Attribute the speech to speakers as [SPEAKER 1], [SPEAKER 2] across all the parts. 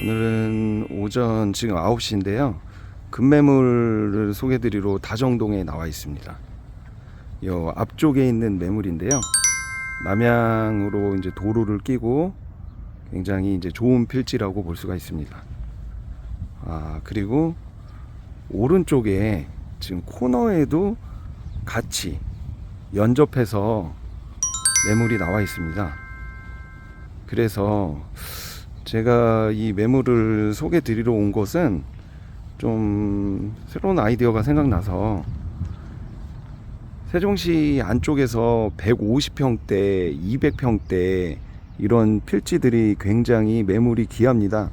[SPEAKER 1] 오늘은 오전 지금 9시인데요. 급매물을 소개드리러 다정동에 나와 있습니다. 요 앞쪽에 있는 매물인데요. 남향으로 이제 도로를 끼고 굉장히 이제 좋은 필지라고 볼 수가 있습니다. 아, 그리고 오른쪽에 지금 코너에도 같이 연접해서 매물이 나와 있습니다. 그래서 제가 이 매물을 소개 드리러 온 것은 좀 새로운 아이디어가 생각나서 세종시 안쪽에서 150평대, 200평대 이런 필지들이 굉장히 매물이 귀합니다.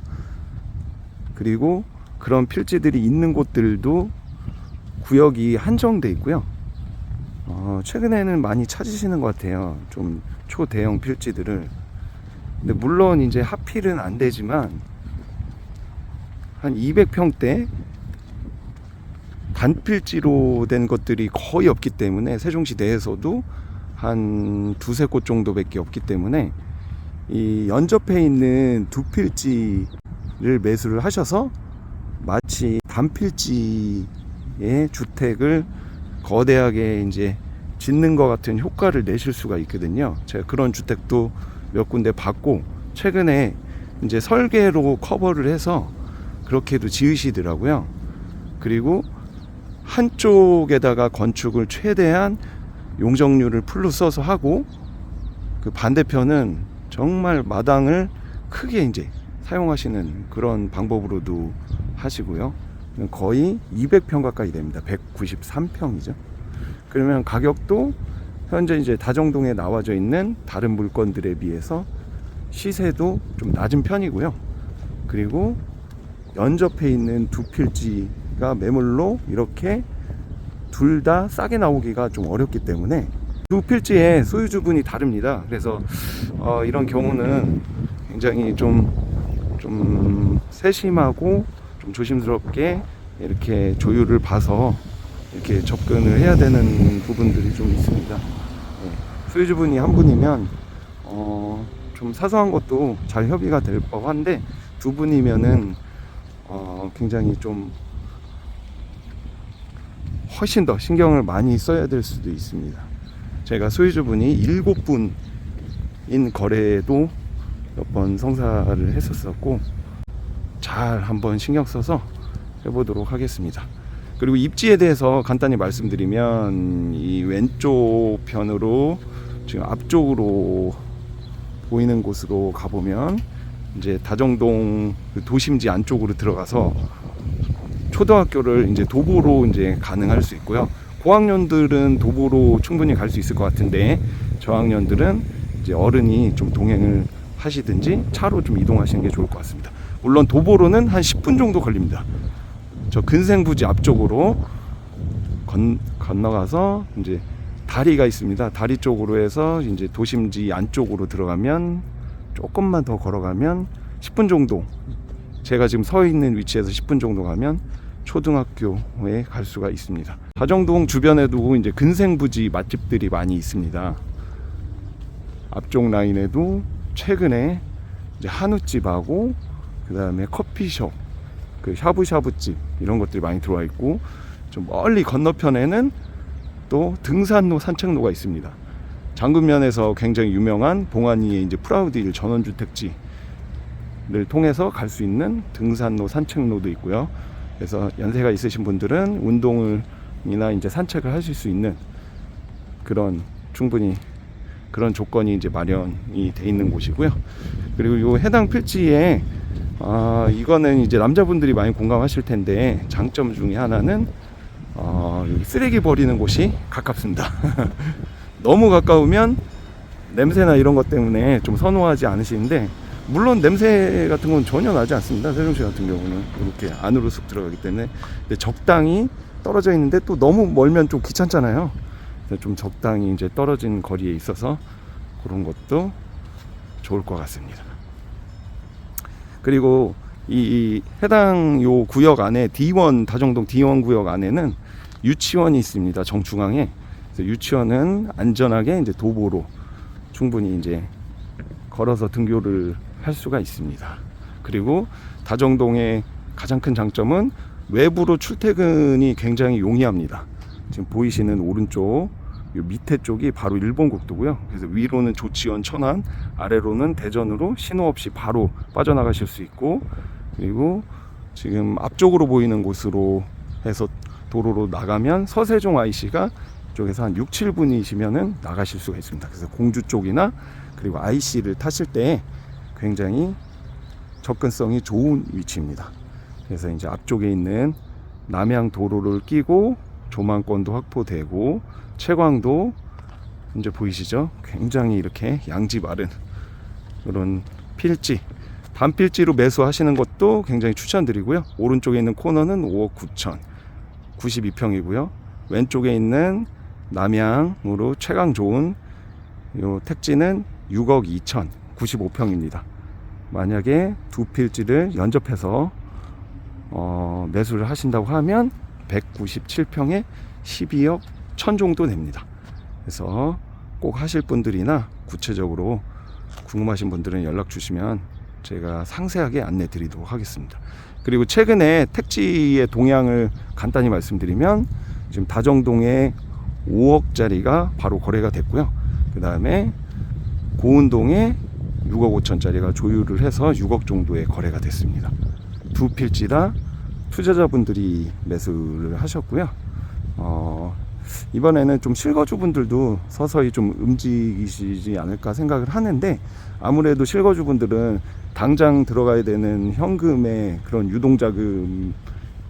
[SPEAKER 1] 그리고 그런 필지들이 있는 곳들도 구역이 한정돼 있고요. 어, 최근에는 많이 찾으시는 것 같아요. 좀 초대형 필지들을. 근데 물론 이제 하필은 안 되지만 한 200평대 단필지로 된 것들이 거의 없기 때문에 세종시 내에서도 한 두세 곳 정도밖에 없기 때문에 이 연접해 있는 두 필지를 매수를 하셔서 마치 단필지의 주택을 거대하게 이제 짓는 것 같은 효과를 내실 수가 있거든요. 제가 그런 주택도 몇 군데 봤고 최근에 이제 설계로 커버를 해서 그렇게도 지으시더라고요. 그리고 한쪽에다가 건축을 최대한 용적률을 풀로 써서 하고 그 반대편은 정말 마당을 크게 이제 사용하시는 그런 방법으로도 하시고요. 거의 200평 가까이 됩니다. 193평이죠. 그러면 가격도 현재 이제 다정동에 나와져 있는 다른 물건들에 비해서 시세도 좀 낮은 편이고요. 그리고 연접해 있는 두 필지가 매물로 이렇게 둘 다 싸게 나오기가 좀 어렵기 때문에 두 필지의 소유주분이 다릅니다. 그래서 어, 이런 경우는 굉장히 좀, 좀 세심하고 좀 조심스럽게 이렇게 조율을 봐서 이렇게 접근을 해야 되는 부분들이 좀 있습니다. 예, 소유주분이 한 분이면 어, 좀 사소한 것도 잘 협의가 될 법한데 두 분이면은 어, 굉장히 좀 훨씬 더 신경을 많이 써야 될 수도 있습니다. 제가 소유주분이 일곱 분인 거래도 몇 번 성사를 했었었고 잘 한번 신경 써서 해보도록 하겠습니다. 그리고 입지에 대해서 간단히 말씀드리면 이 왼쪽 편으로 지금 앞쪽으로 보이는 곳으로 가보면 이제 다정동 그 도심지 안쪽으로 들어가서 초등학교를 이제 도보로 이제 가능할 수 있고요. 고학년들은 도보로 충분히 갈 수 있을 것 같은데 저학년들은 이제 어른이 좀 동행을 하시든지 차로 좀 이동하시는 게 좋을 것 같습니다. 물론 도보로는 한 10분 정도 걸립니다. 저 근생부지 앞쪽으로 건, 건너가서 이제 다리가 있습니다. 다리 쪽으로 해서 이제 도심지 안쪽으로 들어가면 조금만 더 걸어가면 10분 정도 제가 지금 서 있는 위치에서 10분 정도 가면 초등학교에 갈 수가 있습니다. 다정동 주변에도 이제 근생부지 맛집들이 많이 있습니다. 앞쪽 라인에도 최근에 이제 한우집하고 그 다음에 커피숍, 그 샤브샤브집 이런 것들이 많이 들어와 있고 좀 멀리 건너편에는 또 등산로 산책로가 있습니다. 장군면에서 굉장히 유명한 봉안리의 이제 프라우디일 전원주택지를 통해서 갈 수 있는 등산로 산책로도 있고요. 그래서 연세가 있으신 분들은 운동을 이나 이제 산책을 하실 수 있는 그런 충분히 그런 조건이 이제 마련이 돼 있는 곳이고요. 그리고 요 해당 필지에 아 이거는 이제 남자분들이 많이 공감하실 텐데 장점 중에 하나는 어, 여기 쓰레기 버리는 곳이 가깝습니다. 너무 가까우면 냄새나 이런 것 때문에 좀 선호하지 않으시는데 물론 냄새 같은 건 전혀 나지 않습니다. 세종시 같은 경우는 이렇게 안으로 쑥 들어가기 때문에 적당히 떨어져 있는데 또 너무 멀면 좀 귀찮잖아요. 좀 적당히 이제 떨어진 거리에 있어서 그런 것도 좋을 것 같습니다. 그리고 이, 이 해당 요 구역 안에 D1 다정동 D1 구역 안에는 유치원이 있습니다. 정중앙에 유치원은 안전하게 이제 도보로 충분히 이제 걸어서 등교를 할 수가 있습니다. 그리고 다정동의 가장 큰 장점은 외부로 출퇴근이 굉장히 용이합니다. 지금 보이시는 오른쪽 요 밑에 쪽이 바로 일본 국도고요. 그래서 위로는 조치원 천안, 아래로는 대전으로 신호 없이 바로 빠져나가실 수 있고 그리고 지금 앞쪽으로 보이는 곳으로 해서 도로로 나가면 서세종 IC가 쪽에서 한 6, 7분이시면은 나가실 수가 있습니다. 그래서 공주 쪽이나 그리고 IC를 타실 때 굉장히 접근성이 좋은 위치입니다. 그래서 이제 앞쪽에 있는 남양 도로를 끼고 조망권도 확보되고 채광도 이제 보이시죠? 굉장히 이렇게 양지 마른 그런 필지 반필지로 매수하시는 것도 굉장히 추천드리고요. 오른쪽에 있는 코너는 5억 9천 92평이고요. 왼쪽에 있는 남양으로 최강 좋은 요 택지는 6억 2천 95평입니다. 만약에 두 필지를 연접해서 어, 매수를 하신다고 하면 197평에 12억 1000 정도 됩니다. 그래서 꼭 하실 분들이나 구체적으로 궁금하신 분들은 연락 주시면 제가 상세하게 안내 드리도록 하겠습니다. 그리고 최근에 택지의 동향을 간단히 말씀드리면 지금 다정동에 5억짜리가 바로 거래가 됐고요. 그 다음에 고운동에 6억 5천짜리가 조율을 해서 6억 정도의 거래가 됐습니다. 두 필지라 투자자분들이 매수를 하셨고요. 어, 이번에는 좀 실거주분들도 서서히 좀 움직이시지 않을까 생각을 하는데 아무래도 실거주분들은 당장 들어가야 되는 현금의 그런 유동자금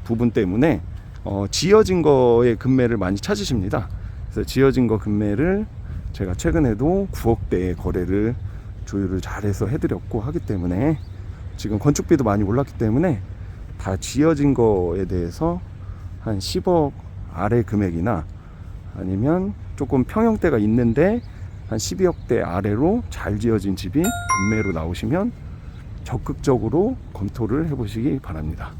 [SPEAKER 1] 부분 때문에 어, 지어진 거의 금매를 많이 찾으십니다. 그래서 지어진 거 금매를 제가 최근에도 9억대의 거래를 조율을 잘해서 해드렸고 하기 때문에 지금 건축비도 많이 올랐기 때문에 다 지어진 거에 대해서 한 10억 아래 금액이나 아니면 조금 평형대가 있는데 한 12억대 아래로 잘 지어진 집이 금매로 나오시면 적극적으로 검토를 해보시기 바랍니다.